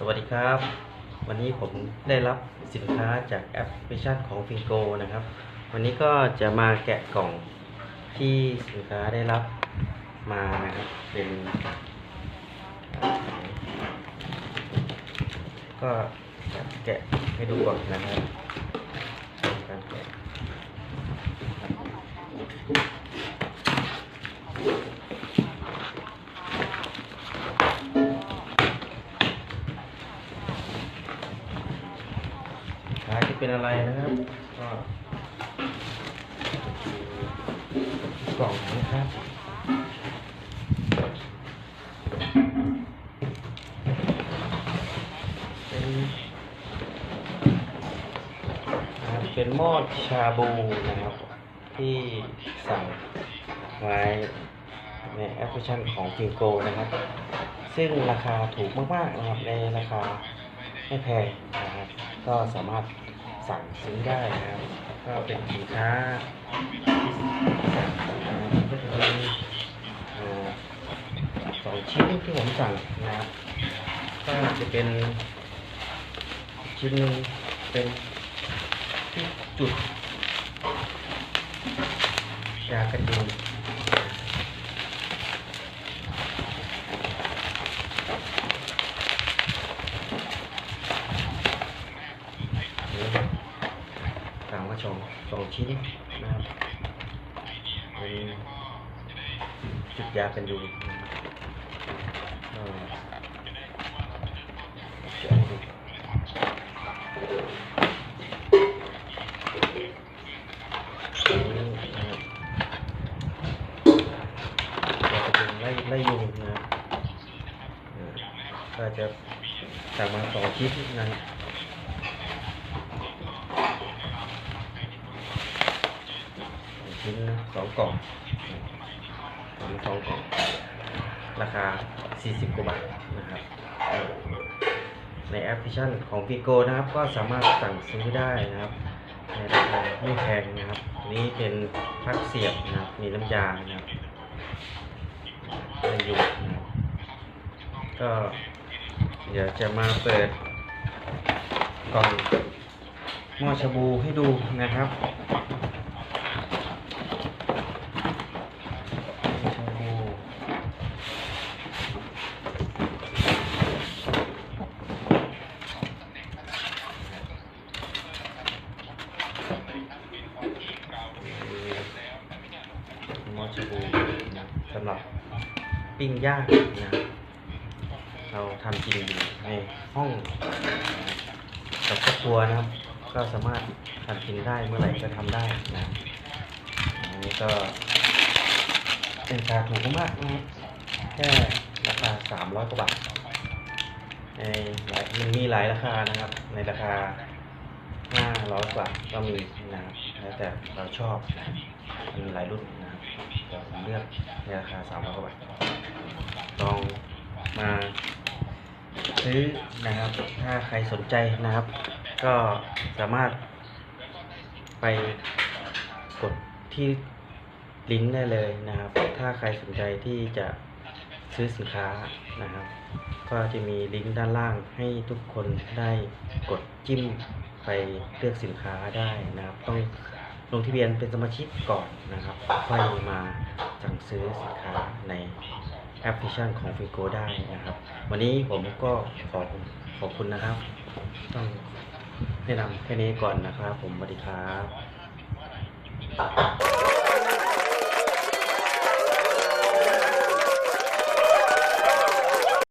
สวัสดีครับ วันนี้ผมได้รับสินค้าจากแอปพลิเคชันของ f i n g o นะครับ วันนี้ก็จะมาแกะกล่องที่สินค้าได้รับมานะครับ เป็น ก็แกะให้ดูก่อนนะครับ ขายจะเป็นอะไรนะครับ ก็กล่องนะครับเป็นเป็นหม้อชาบูนะครับ ที่สั่งไว้ในแอปพลิเคชันของฟิงโกนะครับ ซึ่งราคาถูกมากๆนะครับในราคาไม่แพงนะครับก็สามารถ สั่งซื้อได้นะครับก็เป็นสินค้าก็จะมีเอ่อสองชิ้นที่ผมสั่งนะครับก็จะเป็นชิ้นหนึ่งเป็นที่จุดยากันยุง สามกระชองสองชิ้นนะครับเป็นจุดยากันยุงนดูอันนี้นะครับยากันยุงไล่ไล่ยุงนะก็จะสั่งมาสองชิ้นนะครับ ชิ้นสองกล่องทำสองกล่อง ราคา 40 กว่าบาทนะครับ ในแอปพลิเคชันของ p i g o นะครับ ก็สามารถสั่งซื้อได้นะครับในราคาไม่แพงนะครับนี้เป็นพักเสียบนะครับมีน้ำยานะครับอยู่นะก็เดี๋ยวจะมาเปิดกล่องหม้อชาบูให้ดูนะครับ สำหรับปิ้งย่างนะเราทำกินอยู่ในห้องกับครอบครัวนะครับ ก็สามารถทำกินได้เมื่อไหร่ก็ทำได้นะอันนี้ก็เป็นราคาถูกมากนะครับแค่ราคาสามร้อยกว่าบาทในหลายมันมีหลายราคานะครับ ในราคา ร้อยกว่าก็มีนะครับแล้วแต่เราชอบนะมีหลายรุ่นนะครับแต่ผมเลือกในราคาสามร้อยกว่าบาทลองมาซื้อนะครับ ถ้าใครสนใจนะครับ ก็สามารถไปกดที่ลิงก์ได้เลยนะครับ ถ้าใครสนใจที่จะซื้อสินค้านะครับ ก็จะมีลิงก์ด้านล่างให้ทุกคนได้กดจิ้ม ไปเลือกสินค้าได้นะครับ ต้องลงทะเบียนเป็นสมาชิกก่อนนะครับค่อยมาสั่งซื้อสินค้าในแอปพลิเคชันของฟิโกได้นะครับ วันนี้ผมก็ขอขอบคุณนะครับ ต้องแนะนำแค่นี้ก่อนนะครับ ผมสวัสดีครับ